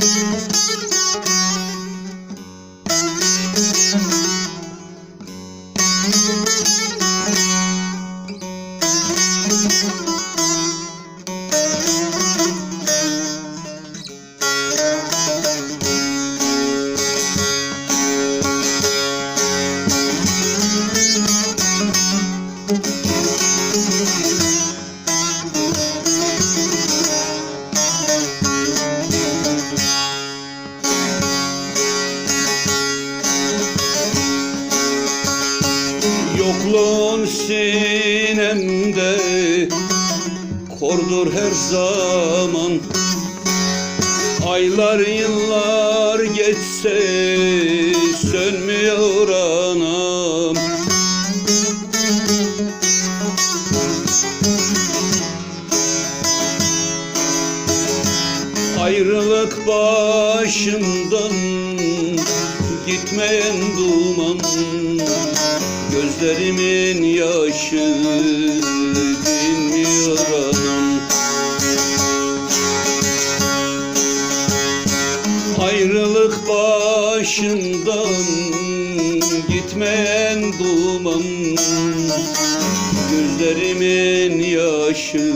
Música Yokluğun sinemde Kordur her zaman. Aylar yıllar geçse Sönmüyor anam. Ayrılık başımdan Gitmeyen duman Gözlerimin yaşı dinmiyor anam Ayrılık başından gitmeyen duman Gözlerimin yaşı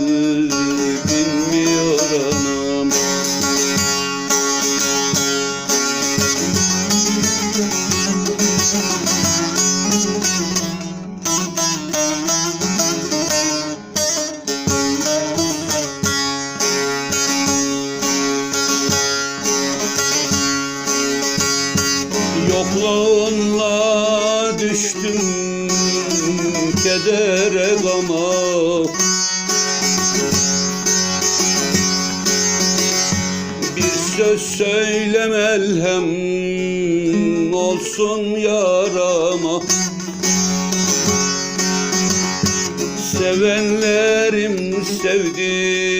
düştüm kedere gama. Bir söz söylemelhem olsun yarama. Sevenlerim, sevdiklerim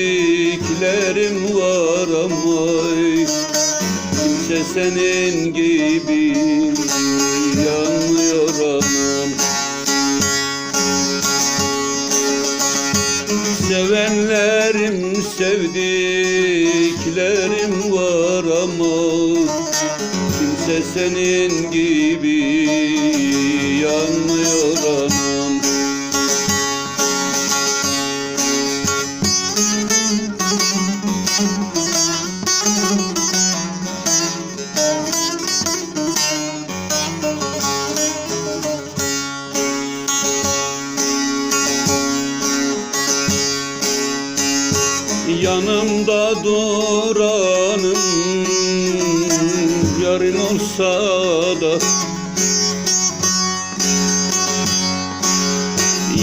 var ama Kimse senin gibi Sevdiklerim var ama Kimse senin gibi yanmıyor anam Yanımda duranım. Yarın olsa da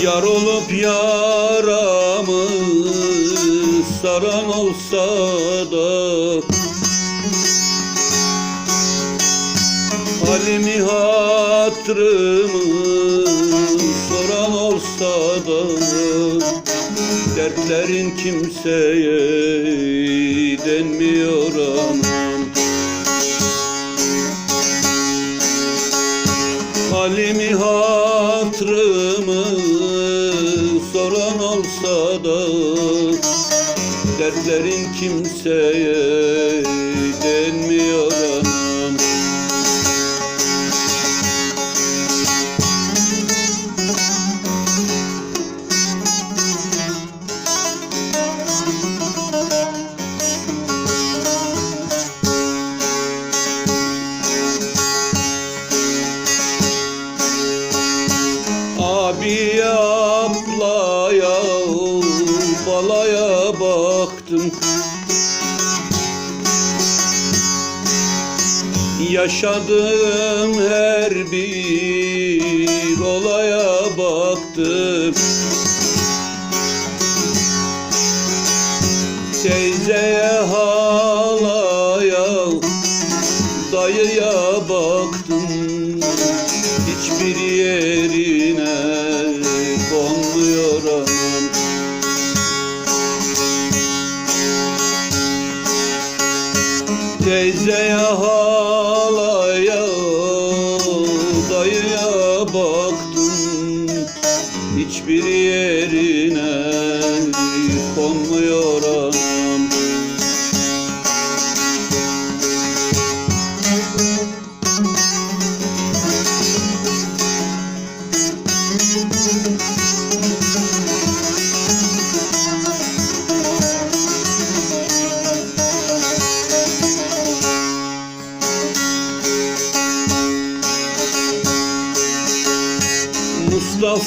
Yar olup yaramı saran olsa da Halimi hatırımı soran olsa da Dertlerin kimseye denmiyor anam. Halimi hatırımı soran olsa da Dertlerin kimseye denmiyor anam ablaya balaya baktım. Yaşadığım her bir olaya baktım. Teyzeye halaya dayıya baktım. Hiçbir yerine Teyzeye halaya dayıya baktım. Hiçbir yerine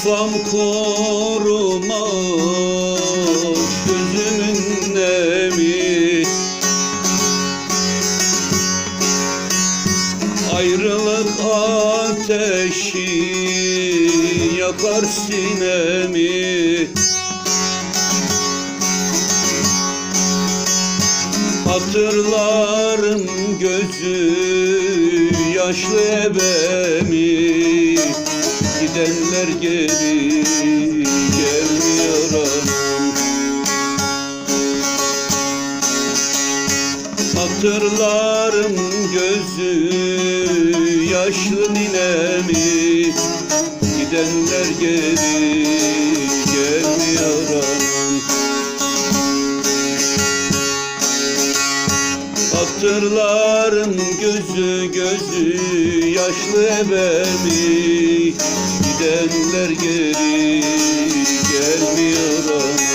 Kafam korumaz Gözümün nemi Ayrılık ateşi yakar sinemi. Hatırlarım gözü yaşlı ebemi Gidenler geri gelmiyor anam Hatırlarım gözü yaşlı ninemi. Gidenler geri Hatırlarım gözü gözü yaşlı ebemi. Gidenler geri gelmiyor anam